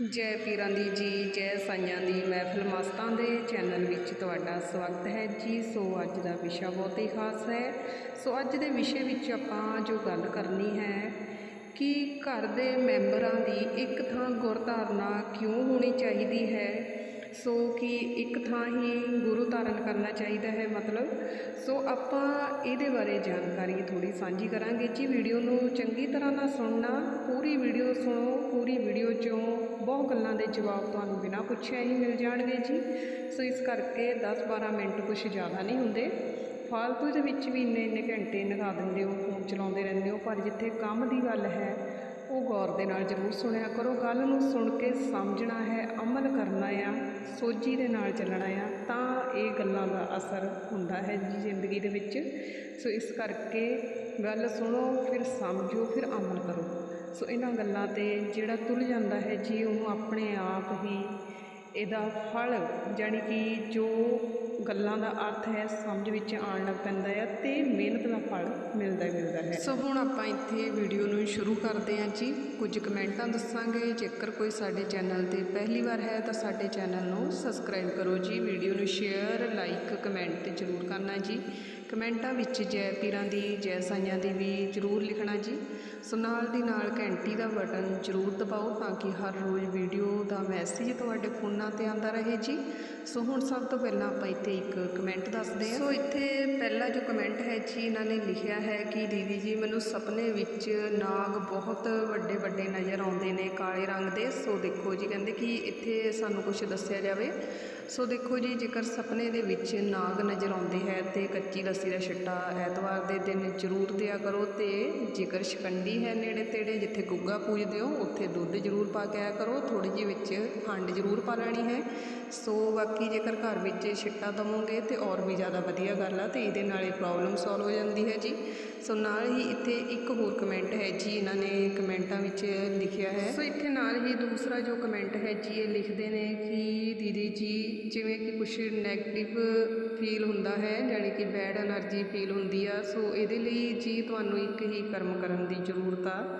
ਜੈ ਪੀਰਾਂ ਦੀ ਜੀ, ਜੈ ਸਾਈਆਂ ਦੀ ਮਹਿਫਿਲ ਮਸਤਾਂ ਦੇ ਚੈਨਲ ਵਿੱਚ ਤੁਹਾਡਾ ਸਵਾਗਤ ਹੈ ਜੀ। ਸੋ ਅੱਜ ਦਾ ਵਿਸ਼ਾ ਬਹੁਤ ਹੀ ਖਾਸ ਹੈ। ਸੋ ਅੱਜ ਦੇ ਵਿਸ਼ੇ ਵਿੱਚ ਆਪਾਂ ਜੋ ਗੱਲ ਕਰਨੀ ਹੈ ਕਿ ਘਰ ਦੇ ਮੈਂਬਰਾਂ ਦੀ ਇੱਕ ਥਾਂ ਗੁਰਧਾਰਨਾ ਕਿਉਂ ਹੋਣੀ ਚਾਹੀਦੀ ਹੈ? ਸੋ ਕਿ ਇੱਕ ਥਾਂ ਹੀ ਗੁਰੂ ਧਾਰਨ ਕਰਨਾ ਚਾਹੀਦਾ ਹੈ ਮਤਲਬ। ਸੋ ਆਪਾਂ ਇਹਦੇ ਬਾਰੇ ਜਾਣਕਾਰੀ ਥੋੜੀ ਸਾਂਝੀ ਕਰਾਂਗੇ ਜੀ। ਵੀਡੀਓ ਨੂੰ ਚੰਗੀ ਤਰ੍ਹਾਂ ਨਾਲ ਸੁਣਨਾ, ਪੂਰੀ ਵੀਡੀਓ ਸੁਣੋ, ਪੂਰੀ ਵੀਡੀਓ 'ਚੋਂ ਬਹੁਤ ਗੱਲਾਂ ਦੇ ਜਵਾਬ ਤੁਹਾਨੂੰ ਬਿਨਾਂ ਪੁੱਛਿਆ ਹੀ ਮਿਲ ਜਾਣਗੇ ਜੀ। ਸੋ ਇਸ ਕਰਕੇ 10-12 ਮਿੰਟ ਕੁਝ ਜ਼ਿਆਦਾ ਨਹੀਂ ਹੁੰਦੇ। ਫਾਲਤੂ ਦੇ ਵਿੱਚ ਵੀ ਇੰਨੇ ਇੰਨੇ ਘੰਟੇ ਲਗਾ ਦਿੰਦੇ ਹੋ, ਫੋਨ ਚਲਾਉਂਦੇ ਰਹਿੰਦੇ ਹੋ, ਪਰ ਜਿੱਥੇ ਕੰਮ ਦੀ ਗੱਲ ਹੈ, ਉਹ ਗੌਰ ਦੇ ਨਾਲ ਜ਼ਰੂਰ ਸੁਣਿਆ ਕਰੋ। ਗੱਲ ਨੂੰ ਸੁਣ ਕੇ ਸਮਝਣਾ ਹੈ, ਅਮਲ ਕਰਨਾ ਆ, ਸੋਝੀ ਦੇ ਨਾਲ ਚੱਲਣਾ ਆ, ਤਾਂ ਇਹ ਗੱਲਾਂ ਦਾ ਅਸਰ ਹੁੰਦਾ ਹੈ ਜੀ ਜ਼ਿੰਦਗੀ ਦੇ ਵਿੱਚ। ਸੋ ਇਸ ਕਰਕੇ ਗੱਲ ਸੁਣੋ, ਫਿਰ ਸਮਝੋ, ਫਿਰ ਅਮਲ ਕਰੋ। ਸੋ ਇਹਨਾਂ ਗੱਲਾਂ ਤੇ ਜਿਹੜਾ ਤੁਲ ਜਾਂਦਾ ਹੈ ਜੀ ਉਹਨੂੰ ਆਪਣੇ ਆਪ ਹੀ ਇਹਦਾ ਫਲ, ਜਾਣੀ ਕਿ ਜੋ ਗੱਲਾਂ ਦਾ ਅਰਥ ਹੈ, ਸਮਝ ਵਿੱਚ ਆਉਣ ਲੱਗ ਪੈਂਦਾ ਹੈ ਅਤੇ ਮਿਹਨਤ ਦਾ ਫਲ ਮਿਲਦਾ ਹੀ ਮਿਲਦਾ ਹੈ। ਸੋ ਹੁਣ ਆਪਾਂ ਇੱਥੇ ਵੀਡੀਓ ਨੂੰ ਸ਼ੁਰੂ ਕਰਦੇ ਹਾਂ ਜੀ। ਕੁਝ ਕਮੈਂਟਾਂ ਦੱਸਾਂਗੇ। ਜੇਕਰ ਕੋਈ ਸਾਡੇ ਚੈਨਲ ਤੇ ਪਹਿਲੀ ਵਾਰ ਹੈ, ਤਾਂ ਸਾਡੇ ਚੈਨਲ ਨੂੰ ਸਬਸਕ੍ਰਾਈਬ ਕਰੋ ਜੀ। ਵੀਡੀਓ ਨੂੰ ਸ਼ੇਅਰ, ਲਾਈਕ, ਕਮੈਂਟ ਜ਼ਰੂਰ ਕਰਨਾ ਜੀ। ਕਮੈਂਟਾਂ ਵਿੱਚ ਜੈ ਪੀਰਾਂ ਦੀ, ਜੈ ਸਾਈਆਂ ਦੀ ਵੀ ਜ਼ਰੂਰ ਲਿਖਣਾ ਜੀ। ਸੋ ਨਾਲ ਦੀ ਨਾਲ ਘੰਟੀ ਦਾ ਬਟਨ ਜ਼ਰੂਰ ਦਬਾਓ ਤਾਂ ਕਿ ਹਰ ਰੋਜ਼ ਵੀਡੀਓ ਦਾ ਮੈਸੇਜ ਤੁਹਾਡੇ ਫੋਨਾਂ ਤੇ ਆਉਂਦਾ ਰਹੇ ਜੀ। ਸੋ ਹੁਣ ਸਭ ਤੋਂ ਪਹਿਲਾਂ ਆਪਾਂ ਇੱਥੇ ਇੱਕ ਕਮੈਂਟ ਦੱਸਦੇ ਹਾਂ। ਸੋ ਇੱਥੇ ਪਹਿਲਾ ਜੋ ਕਮੈਂਟ ਹੈ ਜੀ, ਇਹਨਾਂ ਨੇ ਲਿਖਿਆ ਹੈ ਕਿ ਦੀਦੀ ਜੀ, ਮੈਨੂੰ ਸੁਪਨੇ ਵਿੱਚ ਨਾਗ ਬਹੁਤ ਵੱਡੇ ਵੱਡੇ ਨਜ਼ਰ ਆਉਂਦੇ ਨੇ ਕਾਲੇ ਰੰਗ ਦੇ। ਸੋ ਦੇਖੋ ਜੀ, ਕਹਿੰਦੇ ਕਿ ਇੱਥੇ ਸਾਨੂੰ ਕੁਝ ਦੱਸਿਆ ਜਾਵੇ। ਸੋ ਦੇਖੋ ਜੀ, ਜੇਕਰ ਸੁਪਨੇ ਦੇ ਵਿੱਚ ਨਾਗ ਨਜ਼ਰ ਆਉਂਦੇ ਹੈ ਤੇ ਕੱਚੀ ਲੱਸੀ ਦਾ ਛਿੱਟਾ ਐਤਵਾਰ ਦੇ ਦਿਨ ਜ਼ਰੂਰ ਦਿਆ ਕਰੋ ਤੇ ਜੇਕਰ ਸ਼ਿਕੰਡੀ ਹੈ ਨੇੜੇ ਤੇੜੇ ਜਿੱਥੇ ਗੁੱਗਾ ਪੂਜਦੇ ਹੋ, ਉੱਥੇ ਦੁੱਧ ਜ਼ਰੂਰ ਪਾ ਕੇ ਆਇਆ ਕਰੋ ਥੋੜੀ ਜਿਹੀ ਵਿੱਚ ਖੰਡ ਜ਼ਰੂਰ ਪਾ ਲੈਣੀ ਹੈ। ਸੋ ਬਾਕੀ ਜੇਕਰ ਘਰ ਵਿੱਚ ਛਿੱਟਾ ਦਵੋਗੇ ਤੇ ਔਰ ਵੀ ਜ਼ਿਆਦਾ ਵਧੀਆ ਗੱਲ ਆ ਤੇ ਇਹਦੇ ਨਾਲ ਇਹ ਪ੍ਰੋਬਲਮ ਸੋਲਵ ਹੋ ਜਾਂਦੀ ਹੈ ਜੀ। ਸੋ ਨਾਲ ਹੀ ਇੱਥੇ ਇੱਕ ਹੋਰ ਕਮੈਂਟ ਹੈ ਜੀ, ਇਹਨਾਂ ਨੇ ਕਮੈਂਟਾਂ ਵਿੱਚ ਲਿਖਿਆ ਹੈ। ਸੋ ਇੱਥੇ ਨਾਲ ਹੀ ਦੂਸਰਾ ਜੋ ਕਮੈਂਟ ਹੈ ਜੀ, ਇਹ ਲਿਖਦੇ ਨੇ ਕਿ ਦੀਦੀ ਜੀ ਜਿਵੇਂ ਕਿ ਕੁਛ ਨੈਗੇਟਿਵ ਫੀਲ ਹੁੰਦਾ ਹੈ, ਜਾਣੀ ਕਿ ਬੈਡ ਐਨਰਜੀ ਫੀਲ ਹੁੰਦੀ ਆ, ਸੋ ਇਹਦੇ ਲਈ ਜੀ ਤੁਹਾਨੂੰ ਇੱਕ ਹੀ ਕਰਮ ਕਰਨ ਦੀ ਜ਼ਰੂਰਤ ਆ।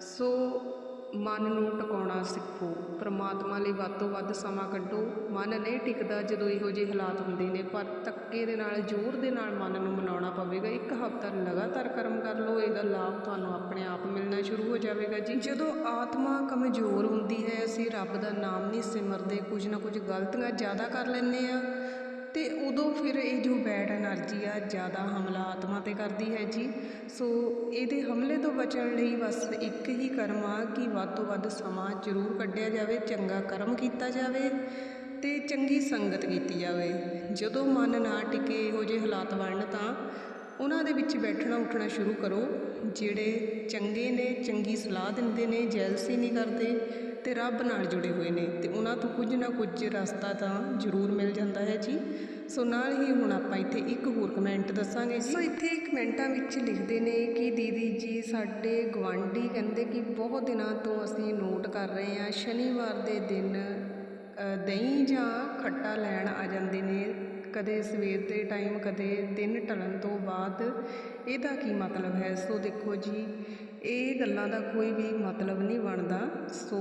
ਸੋ ਮਨ ਨੂੰ ਟਿਕਾਉਣਾ ਸਿੱਖੋ। ਪਰਮਾਤਮਾ ਲਈ ਵੱਧ ਤੋਂ ਵੱਧ ਸਮਾਂ ਕੱਢੋ। ਮਨ ਨਹੀਂ ਟਿਕਦਾ ਜਦੋਂ ਇਹੋ ਜਿਹੇ ਹਾਲਾਤ ਹੁੰਦੇ ਨੇ, ਪਰ ਧੱਕੇ ਦੇ ਨਾਲ, ਜ਼ੋਰ ਦੇ ਨਾਲ ਮਨ ਨੂੰ ਮਨਾਉਣਾ ਪਵੇਗਾ। ਇੱਕ ਹਫ਼ਤਾ ਲਗਾਤਾਰ ਕਰਮ ਕਰ ਲਓ, ਇਹਦਾ ਲਾਭ ਤੁਹਾਨੂੰ ਆਪਣੇ ਆਪ ਮਿਲਣਾ ਸ਼ੁਰੂ ਹੋ ਜਾਵੇਗਾ ਜੀ। ਜਦੋਂ ਆਤਮਾ ਕਮਜ਼ੋਰ ਹੁੰਦੀ ਹੈ, ਅਸੀਂ ਰੱਬ ਦਾ ਨਾਮ ਨਹੀਂ ਸਿਮਰਦੇ, ਕੁਝ ਨਾ ਕੁਝ ਗਲਤੀਆਂ ਜ਼ਿਆਦਾ ਕਰ ਲੈਂਦੇ ਆ ਅਤੇ ਉਦੋਂ ਫਿਰ ਇਹ ਜੋ ਬੈਡ ਐਨਰਜੀ ਆ, ਜ਼ਿਆਦਾ ਹਮਲਾ ਆਤਮਾ 'ਤੇ ਕਰਦੀ ਹੈ ਜੀ। ਸੋ ਇਹਦੇ ਹਮਲੇ ਤੋਂ ਬਚਣ ਲਈ ਬਸ ਇੱਕ ਹੀ ਕਰਮ ਆ ਕਿ ਵੱਧ ਤੋਂ ਵੱਧ ਸਮਾਂ ਜ਼ਰੂਰ ਕੱਢਿਆ ਜਾਵੇ, ਚੰਗਾ ਕਰਮ ਕੀਤਾ ਜਾਵੇ ਅਤੇ ਚੰਗੀ ਸੰਗਤ ਕੀਤੀ ਜਾਵੇ। ਜਦੋਂ ਮਨ ਨਾ ਟਿਕੇ ਇਹੋ ਜਿਹੇ ਹਾਲਾਤ ਬਣਨ ਤਾਂ ਉਹਨਾਂ ਦੇ ਵਿੱਚ ਬੈਠਣਾ ਉੱਠਣਾ ਸ਼ੁਰੂ ਕਰੋ, ਜਿਹੜੇ ਚੰਗੇ ਨੇ, ਚੰਗੀ ਸਲਾਹ ਦਿੰਦੇ ਨੇ, ਜੈਲਸੀ ਨਹੀਂ ਕਰਦੇ। ਅਤੇ ਰੱਬ ਨਾਲ ਜੁੜੇ ਹੋਏ ਨੇ ਅਤੇ ਉਹਨਾਂ ਤੋਂ ਕੁਝ ਨਾ ਕੁਝ ਰਸਤਾ ਤਾਂ ਜ਼ਰੂਰ ਮਿਲ ਜਾਂਦਾ ਹੈ ਜੀ। ਸੋ ਨਾਲ ਹੀ ਹੁਣ ਆਪਾਂ ਇੱਥੇ ਇੱਕ ਹੋਰ ਕਮੈਂਟ ਦੱਸਾਂਗੇ ਜੀ। ਸੋ ਇੱਥੇ ਕਮੈਂਟਾਂ ਵਿੱਚ ਲਿਖਦੇ ਨੇ ਕਿ ਦੀਦੀ ਜੀ ਸਾਡੇ ਗਵਾਂਢੀ ਕਹਿੰਦੇ ਕਿ ਬਹੁਤ ਦਿਨਾਂ ਤੋਂ ਅਸੀਂ ਨੋਟ ਕਰ ਰਹੇ ਹਾਂ, ਸ਼ਨੀਵਾਰ ਦੇ ਦਿਨ ਦਹੀਂ ਜਾਂ ਖੱਟਾ ਲੈਣ ਆ ਜਾਂਦੇ ਨੇ। ਕਦੇ ਸਵੇਰ ਦੇ ਟਾਈਮ ਕਦੇ ਦਿਨ ਢਲਣ ਤੋਂ ਬਾਅਦ। ਇਹਦਾ ਕੀ ਮਤਲਬ ਹੈ? ਸੋ ਦੇਖੋ ਜੀ ਇਹ ਗੱਲਾਂ ਦਾ ਕੋਈ ਵੀ ਮਤਲਬ ਨਹੀਂ ਬਣਦਾ। ਸੋ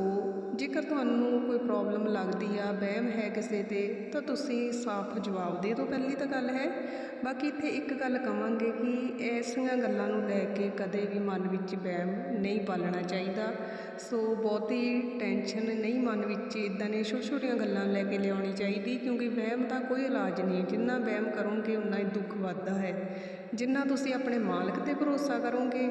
ਜੇਕਰ ਤੁਹਾਨੂੰ ਕੋਈ ਪ੍ਰੋਬਲਮ ਲੱਗਦੀ ਆ, ਵਹਿਮ ਹੈ ਕਿਸੇ ਤੇ, ਤਾਂ ਤੁਸੀਂ ਸਾਫ਼ ਜਵਾਬ ਦੇ ਦਿਓ। ਪਹਿਲੀ ਤਾਂ ਗੱਲ ਹੈ, ਬਾਕੀ ਇੱਥੇ ਇੱਕ ਗੱਲ ਕਵਾਂਗੇ ਕਿ ਐਸੀਆਂ ਗੱਲਾਂ ਨੂੰ ਲੈ ਕੇ ਕਦੇ ਵੀ ਮਨ ਵਿੱਚ ਵਹਿਮ ਨਹੀਂ ਪਾਲਣਾ ਚਾਹੀਦਾ। ਸੋ ਬਹੁਤੀ ਟੈਨਸ਼ਨ ਨਹੀਂ ਮਨ ਵਿੱਚ ਇਦਾਂ ਨੇ ਛੋਟੀਆਂ ਛੋਟੀਆਂ ਗੱਲਾਂ ਲੈ ਕੇ ਲਿਆਉਣੀ ਚਾਹੀਦੀ, ਕਿਉਂਕਿ ਵਹਿਮ ਦਾ ਕੋਈ ਇਲਾਜ ਨਹੀਂ। ਜਿੰਨਾ ਵਹਿਮ ਕਰੋਗੇ ਉਨਾ ਹੀ ਦੁੱਖ ਵੱਧਦਾ ਹੈ। ਜਿੰਨਾ ਤੁਸੀਂ ਆਪਣੇ ਮਾਲਕ ਤੇ ਭਰੋਸਾ ਕਰੋਗੇ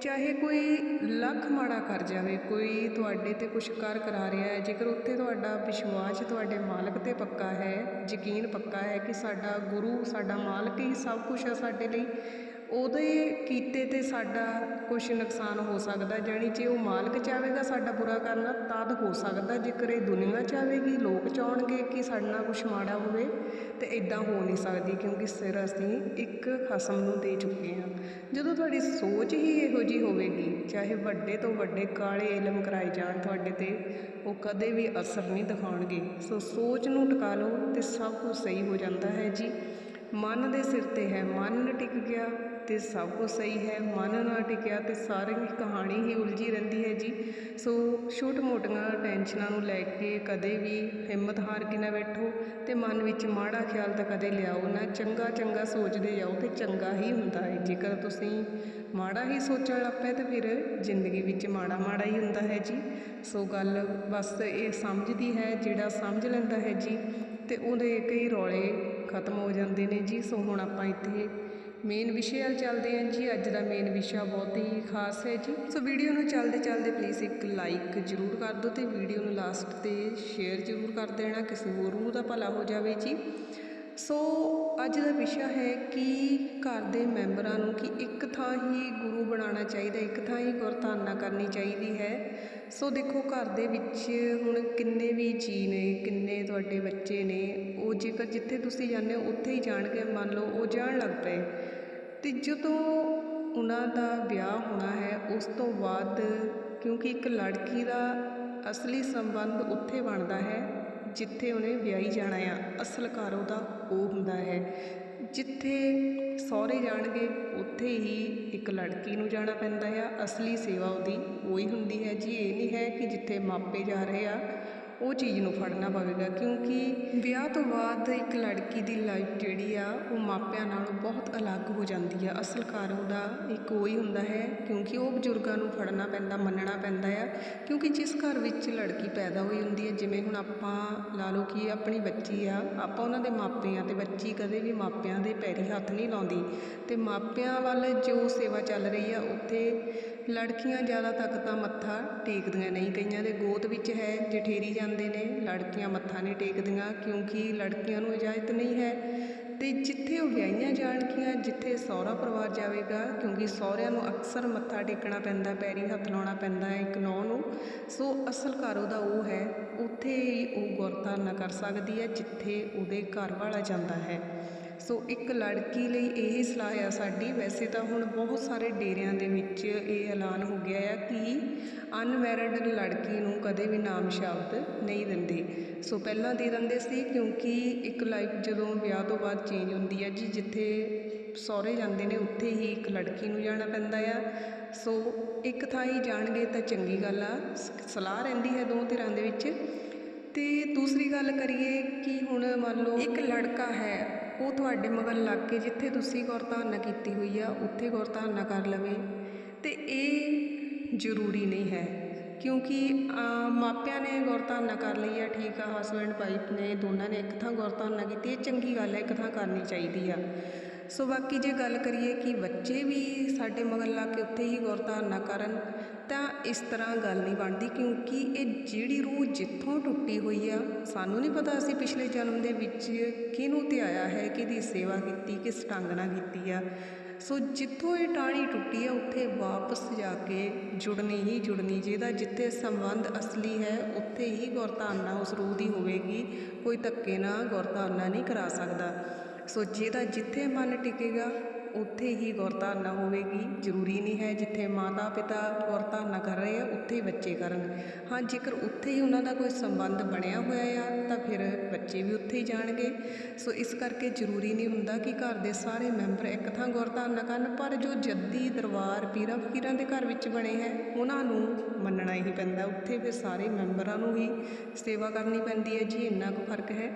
ਚਾਹੇ ਕੋਈ ਲੱਖ ਮਾੜਾ ਕਰ ਜਾਵੇ, ਕੋਈ ਤੁਹਾਡੇ ਤੇ ਕੁਛ ਕਰ ਕਰਾ ਰਿਹਾ ਹੈ, ਜੇਕਰ ਉੱਥੇ ਤੁਹਾਡਾ ਵਿਸ਼ਵਾਸ ਤੁਹਾਡੇ ਮਾਲਕ ਤੇ ਪੱਕਾ ਹੈ, ਯਕੀਨ ਪੱਕਾ ਹੈ ਕਿ ਸਾਡਾ ਗੁਰੂ, ਸਾਡਾ ਮਾਲਕ ਹੀ ਸਭ ਕੁਝ ਹੈ ਸਾਡੇ ਲਈ ਉਹਦੇ ਕੀਤੇ ਤੇ ਸਾਡਾ ਕੁਛ ਨੁਕਸਾਨ ਹੋ ਸਕਦਾ, ਜਾਣੀ ਜੇ ਉਹ ਮਾਲਕ ਚਾਹੇਗਾ ਸਾਡਾ ਬੁਰਾ ਕਰਨਾ, ਤਦ ਹੋ ਸਕਦਾ, ਜੇਕਰ ਇਹ ਦੁਨੀਆ ਚਾਹੇਗੀ, ਲੋਕ ਚਾਹਣਗੇ ਕਿ ਸਾਡੇ ਨਾਲ ਕੁਛ ਮਾੜਾ ਹੋਵੇ, ਤੇ ਇਦਾਂ ਹੋ ਨਹੀਂ ਸਕਦੀ, ਕਿਉਂਕਿ ਸਿਰ ਅਸੀਂ ਇੱਕ ਖਸਮ ਨੂੰ ਦੇ ਚੁੱਕੇ ਹਾਂ। ਜਦੋਂ ਤੁਹਾਡੀ ਸੋਚ ਹੀ ਇਹੋ ਜੀ ਹੋਵੇਗੀ, ਚਾਹੇ ਵੱਡੇ ਤੋਂ ਵੱਡੇ ਕਾਲੇ ਇਲਮ ਕਰਾਏ ਜਾਣ ਤੁਹਾਡੇ ਤੇ, ਉਹ ਕਦੇ ਵੀ ਅਸਰ ਨਹੀਂ ਦਿਖਾਉਣਗੇ। ਸੋ ਸੋਚ ਨੂੰ ਟਿਕਾ ਲਓ ਤੇ ਸਭ ਕੁਝ ਸਹੀ ਹੋ ਜਾਂਦਾ ਹੈ ਜੀ। ਮਨ ਦੇ ਸਿਰ ਤੇ ਹੈ, ਮਨ ਟਿਕ ਗਿਆ ਤੇ ਸਭ ਕੁਝ ਸਹੀ ਹੈ। ਮਨ ਨਾ ਟਿਕਿਆ ਤੇ ਸਾਰੀ ਕਹਾਣੀ ਹੀ ਉਲਝੀ ਰਹਿੰਦੀ ਹੈ ਜੀ। ਸੋ ਛੋਟ ਮੋਟੀਆਂ ਟੈਨਸ਼ਨਾਂ ਨੂੰ ਲੈ ਕੇ ਕਦੇ ਵੀ ਹਿੰਮਤ ਹਾਰ ਕੇ ਨਾ ਬੈਠੋ ਤੇ ਮਨ ਵਿੱਚ ਮਾੜਾ ਖਿਆਲ ਤਾਂ ਕਦੇ ਲਿਆਓ ਨਾ। ਚੰਗਾ ਚੰਗਾ ਸੋਚਦੇ ਜਾਓ ਤੇ ਚੰਗਾ ਹੀ ਹੁੰਦਾ ਹੈ। ਜੇਕਰ ਤੁਸੀਂ ਮਾੜਾ ਹੀ ਸੋਚਣ ਲੱਗ ਪਏ ਤਾਂ ਫਿਰ ਜ਼ਿੰਦਗੀ ਵਿੱਚ ਮਾੜਾ ਮਾੜਾ ਹੀ ਹੁੰਦਾ ਹੈ ਜੀ। ਸੋ ਗੱਲ ਬਸ ਇਹ ਸਮਝਦੀ ਹੈ, ਜਿਹੜਾ ਸਮਝ ਲੈਂਦਾ ਹੈ ਜੀ, ਤੇ ਉਹਦੇ ਕਈ ਰੌਲੇ ਖਤਮ ਹੋ ਜਾਂਦੇ ਨੇ ਜੀ। ਸੋ ਹੁਣ ਆਪਾਂ ਇੱਥੇ ਮੇਨ ਵਿਸ਼ੇ ਵੱਲ ਚੱਲਦੇ ਹਾਂ ਜੀ। ਅੱਜ ਦਾ ਮੇਨ ਵਿਸ਼ਾ ਬਹੁਤ ਹੀ ਖਾਸ ਹੈ ਜੀ। ਸੋ ਵੀਡੀਓ ਨੂੰ ਚੱਲਦੇ ਚੱਲਦੇ ਪਲੀਜ਼ ਇੱਕ ਲਾਈਕ ਜ਼ਰੂਰ ਕਰ ਦਿਓ ਤੇ ਵੀਡੀਓ ਨੂੰ ਲਾਸਟ ਤੇ ਸ਼ੇਅਰ ਜ਼ਰੂਰ ਕਰ ਦੇਣਾ। ਕਿਸੇ ਹੋਰ ਨੂੰ ਦਾ ਭਲਾ ਹੋ ਜਾਵੇ ਜੀ। ਸੋ ਅੱਜ ਦਾ ਵਿਸ਼ਾ ਹੈ ਕਿ ਘਰ ਦੇ ਮੈਂਬਰਾਂ ਨੂੰ ਕਿ ਇੱਕ ਥਾਂ ਹੀ ਗੁਰੂ ਬਣਾਉਣਾ ਚਾਹੀਦਾ, ਇੱਕ ਥਾਂ ਹੀ ਗੁਰਧਾਰਨਾ ਕਰਨੀ ਚਾਹੀਦੀ ਹੈ। ਸੋ ਦੇਖੋ ਘਰ ਦੇ ਵਿੱਚ ਹੁਣ ਕਿੰਨੇ ਵੀ ਜੀ ਨੇ, ਕਿੰਨੇ ਤੁਹਾਡੇ ਬੱਚੇ ਨੇ, ਉਹ ਜੇਕਰ ਜਿੱਥੇ ਤੁਸੀਂ ਜਾਂਦੇ ਹੋ, ਉੱਥੇ ਹੀ ਜਾਣਗੇ ਮੰਨ ਲਓ ਉਹ ਜਾਣ ਲੱਗ ਪਏ। ਤੇ ਜਦੋਂ ਉਹਨਾਂ ਦਾ ਵਿਆਹ ਹੋਣਾ ਹੈ, ਉਸ ਤੋਂ ਬਾਅਦ ਕਿਉਂਕਿ ਇੱਕ ਲੜਕੀ ਦਾ ਅਸਲੀ ਸੰਬੰਧ ਉੱਥੇ ਬਣਦਾ ਹੈ ਜਿੱਥੇ ਉਹਨੇ ਵਿਆਹੀ ਜਾਣਾ ਆ, ਅਸਲ ਘਰ ਉਹਦਾ ਉਹ ਹੁੰਦਾ ਹੈ। ਜਿੱਥੇ ਸਹੁਰੇ ਜਾਣਗੇ, ਉੱਥੇ ਹੀ ਇੱਕ ਲੜਕੀ ਨੂੰ ਜਾਣਾ ਪੈਂਦਾ ਆ। ਅਸਲੀ ਸੇਵਾ ਉਹਦੀ ਉਹੀ ਹੁੰਦੀ ਹੈ। ਜੀ ਇਹ ਨਹੀਂ ਹੈ ਕਿ ਜਿੱਥੇ ਮਾਪੇ ਜਾ ਰਹੇ ਆ ਉਹ ਚੀਜ਼ ਨੂੰ ਫੜਨਾ ਪਵੇਗਾ ਕਿਉਂਕਿ ਵਿਆਹ ਤੋਂ ਬਾਅਦ ਇੱਕ ਲੜਕੀ ਦੀ ਲਾਈਫ ਜਿਹੜੀ ਆ, ਉਹ ਮਾਪਿਆਂ ਨਾਲੋਂ ਬਹੁਤ ਅਲੱਗ ਹੋ ਜਾਂਦੀ ਆ। ਅਸਲ ਘਰ ਉਹਦਾ ਇੱਕ ਉਹ ਹੀ ਹੁੰਦਾ ਹੈ, ਕਿਉਂਕਿ ਉਹ ਬਜ਼ੁਰਗਾਂ ਨੂੰ ਫੜਨਾ ਪੈਂਦਾ, ਮੰਨਣਾ ਪੈਂਦਾ ਆ। ਕਿਉਂਕਿ ਜਿਸ ਘਰ ਵਿੱਚ ਲੜਕੀ ਪੈਦਾ ਹੋਈ ਹੁੰਦੀ ਹੈ ਜਿਵੇਂ ਹੁਣ ਆਪਾਂ ਲਾ ਲਓ ਕਿ ਆਪਣੀ ਬੱਚੀ ਆ, ਆਪਾਂ ਉਹਨਾਂ ਦੇ ਮਾਪੇ ਆ ਤੇ ਬੱਚੀ ਕਦੇ ਵੀ ਮਾਪਿਆਂ ਦੇ ਪੈਰੀ ਹੱਥ ਨਹੀਂ ਲਾਉਂਦੀ। ਤੇ ਮਾਪਿਆਂ ਵੱਲ ਜੋ ਸੇਵਾ ਚੱਲ ਰਹੀ ਆ, ਉੱਥੇ ਲੜਕੀਆਂ ਜ਼ਿਆਦਾ ਤੱਕ ਤਾਂ ਮੱਥਾ ਟੇਕਦੀਆਂ ਨਹੀਂ। ਕਈਆਂ ਦੇ ਗੋਤ ਵਿੱਚ ਹੈ, ਜਠੇਰੀ ਜਾਂ ਜਾਂਦੇ ਨੇ, ਲੜਕੀਆਂ ਮੱਥਾ ਨਹੀਂ ਟੇਕਦੀਆਂ ਕਿਉਂਕਿ ਲੜਕੀਆਂ ਨੂੰ ਇਜਾਜ਼ਤ ਨਹੀਂ ਹੈ। ਤੇ ਜਿੱਥੇ ਉਹ ਵਿਆਹੀਆਂ ਜਾਣਗੀਆਂ, ਜਿੱਥੇ ਸਹੁਰਾ ਪਰਿਵਾਰ ਜਾਵੇਗਾ, ਕਿਉਂਕਿ ਸਹੁਰਿਆਂ ਨੂੰ ਅਕਸਰ ਮੱਥਾ ਟੇਕਣਾ ਪੈਂਦਾ, ਪੈਰੀ ਹੱਥ ਲਾਉਣਾ ਪੈਂਦਾ ਹੈ ਇੱਕ ਨੌਂ ਨੂੰ, ਸੋ ਅਸਲ ਘਰ ਉਹਦਾ ਉਹ ਹੈ, ਉੱਥੇ ਹੀ ਉਹ ਗੁਰਧਾਰਨਾ ਕਰ ਸਕਦੀ ਹੈ, ਜਿੱਥੇ ਉਹਦੇ ਘਰ ਵਾਲਾ ਜਾਂਦਾ ਹੈ। ਸੋ ਇੱਕ ਲੜਕੀ ਲਈ ਇਹ ਸਲਾਹ ਆ ਸਾਡੀ। ਵੈਸੇ ਤਾਂ ਹੁਣ ਬਹੁਤ ਸਾਰੇ ਡੇਰਿਆਂ ਦੇ ਵਿੱਚ ਇਹ ਐਲਾਨ ਹੋ ਗਿਆ ਆ ਕਿ ਅਨਮੈਰਿਡ ਲੜਕੀ ਨੂੰ ਕਦੇ ਵੀ ਨਾਮ ਸ਼ਬਦ ਨਹੀਂ ਦਿੰਦੇ। ਸੋ ਪਹਿਲਾਂ ਦੇ ਦਿੰਦੇ ਸੀ ਕਿਉਂਕਿ ਇੱਕ ਲਾਈਫ ਜਦੋਂ ਵਿਆਹ ਤੋਂ ਬਾਅਦ ਚੇਂਜ ਹੁੰਦੀ ਹੈ ਜੀ, ਜਿੱਥੇ ਸਹੁਰੇ ਜਾਂਦੇ ਨੇ, ਉੱਥੇ ਹੀ ਇੱਕ ਲੜਕੀ ਨੂੰ ਜਾਣਾ ਪੈਂਦਾ ਆ। ਸੋ ਇੱਕ ਥਾਂ ਹੀ ਜਾਣਗੇ ਤਾਂ ਚੰਗੀ ਗੱਲ ਆ। ਸਲਾਹ ਰਹਿੰਦੀ ਹੈ ਦੋ ਧਿਰਾਂ ਦੇ ਵਿੱਚ। ਤੇ ਦੂਸਰੀ ਗੱਲ ਕਰੀਏ ਕਿ ਹੁਣ ਮੰਨ ਲਓ ਇੱਕ ਲੜਕਾ ਹੈ ਉਹ ਤੁਹਾਡੇ ਮਗਰ ਲੱਗ ਕੇ ਜਿੱਥੇ ਤੁਸੀਂ ਗੌਰ ਧਾਰਨਾ ਕੀਤੀ ਹੋਈ ਆ, ਉੱਥੇ ਗੌਰ ਧਾਰਨਾ ਕਰ ਲਵੇ। ਤੇ ਇਹ ਜ਼ਰੂਰੀ ਨਹੀਂ ਹੈ, ਕਿਉਂਕਿ ਮਾਪਿਆਂ ਨੇ ਗੁਰਧਾਰਨਾ ਕਰ ਲਈ ਆ, ਠੀਕ ਆ ਹਸਬੈਂਡ ਵਾਈਫ ਨੇ, ਦੋਨਾਂ ਨੇ ਇੱਕ ਥਾਂ ਗੌਰ ਧਾਰਨਾ ਕੀਤੀ, ਇਹ ਚੰਗੀ ਗੱਲ ਹੈ ਇੱਕ ਥਾਂ ਕਰਨੀ ਚਾਹੀਦੀ ਆ। ਸੋ ਬਾਕੀ ਜੇ ਗੱਲ ਕਰੀਏ ਕਿ ਬੱਚੇ ਵੀ ਸਾਡੇ ਮਗਰ ਲਾ ਕੇ ਉੱਥੇ ਹੀ ਗੌਰ ਧਾਰਨਾ ਕਰਨ ਤਾਂ ਇਸ ਤਰ੍ਹਾਂ ਗੱਲ ਨਹੀਂ ਬਣਦੀ ਕਿਉਂਕਿ ਇਹ ਜਿਹੜੀ ਰੂਹ ਜਿੱਥੋਂ ਟੁੱਟੀ ਹੋਈ ਆ, ਸਾਨੂੰ ਨਹੀਂ ਪਤਾ ਅਸੀਂ ਪਿਛਲੇ ਜਨਮ ਦੇ ਵਿੱਚ ਕਿਹਨੂੰ ਧਿਆਇਆ ਹੈ, ਕਿਹਦੀ ਸੇਵਾ ਕੀਤੀ, ਕਿਸ ਢੰਗ ਨਾਲ ਕੀਤੀ ਆ। ਸੋ ਜਿੱਥੋਂ ਇਹ ਟਾਹਣੀ ਟੁੱਟੀ ਆ, ਉੱਥੇ ਵਾਪਸ ਜਾ ਕੇ ਜੁੜਨੀ ਹੀ ਜੁੜਨੀ, ਜਿਹਦਾ ਜਿੱਥੇ ਸੰਬੰਧ ਅਸਲੀ ਹੈ, ਉੱਥੇ ਹੀ ਗੁਰਧਾਰਨਾ ਉਸ ਰੂਹ ਦੀ ਹੋਵੇਗੀ। ਕੋਈ ਧੱਕੇ ਨਾਲ ਗੁਰਧਾਰਨਾ ਨਹੀਂ ਕਰਾ ਸਕਦਾ। ਸੋ ਜਿਹਦਾ ਜਿੱਥੇ ਮਨ ਟਿਕੇਗਾ ਉੱਥੇ ਹੀ ਗੌਰ ਧਾਰਨਾ ਹੋਵੇਗੀ, ਜ਼ਰੂਰੀ ਨਹੀਂ ਹੈ ਜਿੱਥੇ ਮਾਤਾ ਪਿਤਾ ਗੌਰ ਧਾਰਨਾ ਕਰ ਰਹੇ ਆ, ਉੱਥੇ ਹੀ ਬੱਚੇ ਕਰਨ। ਹਾਂ, ਜੇਕਰ ਉੱਥੇ ਹੀ ਉਹਨਾਂ ਦਾ ਕੋਈ ਸੰਬੰਧ ਬਣਿਆ ਹੋਇਆ ਆ, ਤਾਂ ਫਿਰ ਬੱਚੇ ਵੀ ਉੱਥੇ ਹੀ ਜਾਣਗੇ। ਸੋ ਇਸ ਕਰਕੇ ਜ਼ਰੂਰੀ ਨਹੀਂ ਹੁੰਦਾ ਕਿ ਘਰ ਦੇ ਸਾਰੇ ਮੈਂਬਰ ਇੱਕ ਥਾਂ ਗੁਰਧਾਰਨਾ ਕਰਨ, ਪਰ ਜੋ ਜੱਦੀ ਦਰਬਾਰ ਪੀਰਾਂ ਫਕੀਰਾਂ ਦੇ ਘਰ ਵਿੱਚ ਬਣੇ ਹੈ, ਉਹਨਾਂ ਨੂੰ ਮੰਨਣਾ ਹੀ ਪੈਂਦਾ। ਉੱਥੇ ਫਿਰ ਸਾਰੇ ਮੈਂਬਰਾਂ ਨੂੰ ਹੀ ਸੇਵਾ ਕਰਨੀ ਪੈਂਦੀ ਹੈ। ਜੀ, ਇੰਨਾ ਕੁ ਫ਼ਰਕ ਹੈ।